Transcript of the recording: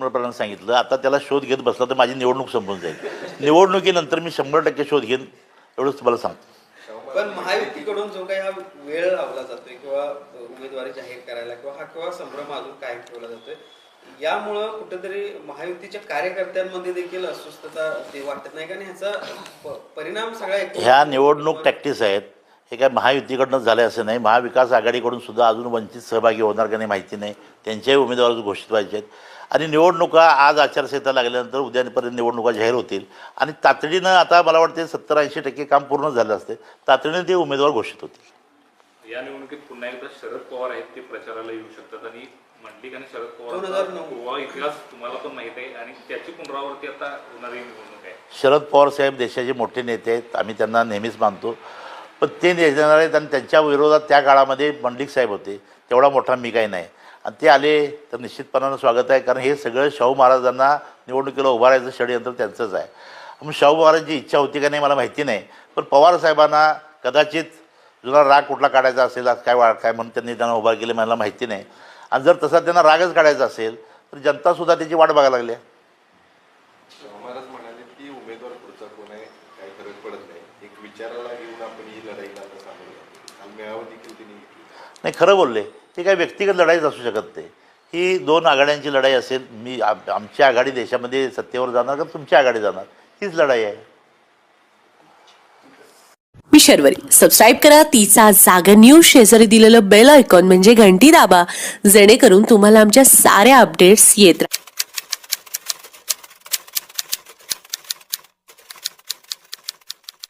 पंतप्रधानांनी सांगितलं आता त्याला शोध घेत बसला तर माझी निवडणूक संपून जाईल. निवडणुकीनंतर मी शंभर टक्के शोध घेईन एवढंच तुम्हाला सांगतो. पण महायुतीकडून जो काही हा वेळ लावला जातोय किंवा उमेदवारी जाहीर करायला किंवा हा किंवा संभ्रम अजून कायम ठेवला जातोय यामुळं कुठेतरी महायुतीच्या कार्यकर्त्यांमध्ये देखील अस्वस्थता ते वाटत नाही. का आणि ह्याचा परिणाम सगळ्या ह्या निवडणूक टॅक्टिस आहेत. हे काय महायुतीकडनं झाले असं नाही. महाविकास आघाडीकडून सुद्धा अजून वंचित सहभागी होणार का नाही माहिती नाही. त्यांच्याही उमेदवार घोषित व्हायचे आहेत आणि निवडणुका आज आचारसंहिता लागल्यानंतर उद्यापर्यंत निवडणुका जाहीर होतील. आणि तातडीनं आता मला वाटते सत्तर ऐंशी टक्के काम पूर्ण झालं असते. तातडीनं ते उमेदवार घोषित होतील. या निवडणुकीत पुन्हा एकदा शरद पवार आहेत ते प्रचाराला येऊ शकतात. आणि मंडलिक आणि शरद 2009. पवार गोवा इतिहास तुम्हाला पण माहीत आहे. आणि त्याची पुनरावृत्ती आता होणारी निवडणूक आहे. शरद पवार साहेब देशाचे मोठे नेते आहेत. आम्ही त्यांना नेहमीच मानतो. पण ते देणार आहेत आणि त्यांच्या विरोधात त्या काळामध्ये मंडलिक साहेब होते तेवढा मोठा मी काही नाही. आणि ते आले तर निश्चितपणानं स्वागत आहे कारण हे सगळं शाहू महाराजांना निवडणुकीला उभारायचं षडयंत्र त्यांचंच आहे. मग शाहू महाराजांची इच्छा होती का नाही मला माहिती नाही पण पवार साहेबांना कदाचित जुना राग कुठला काढायचा असेल आज काय वा काय म्हणून त्यांनी त्यांना उभा केले मला माहिती नाही. आणि जर तसा त्यांना रागच काढायचा असेल तर जनतासुद्धा त्याची वाट बघायला लागली. आहे. विचाराला घेऊन आपण ही लढाईला आता सामोरे जातो. काल मेळावा देखील त्यांनी घेतला. नाही खरं बोलले. ती काही व्यक्तिगत लढाईच असू शकत नाही. ही दोन आघाड्यांची लढाई असेल मी आम- आमची आघाडी देशामध्ये सत्तेवर जाणार का तुमची आघाडी जाणार? हीच लढाई आहे. मी शर्वरी. सबस्क्राईब करा. तिचा जागर न्यूज शेजारी दिलेलं बेल आयकॉन म्हणजे घंटी दाबा. जेणेकरून तुम्हाला आमच्या साऱ्या अपडेट्स येत राहतील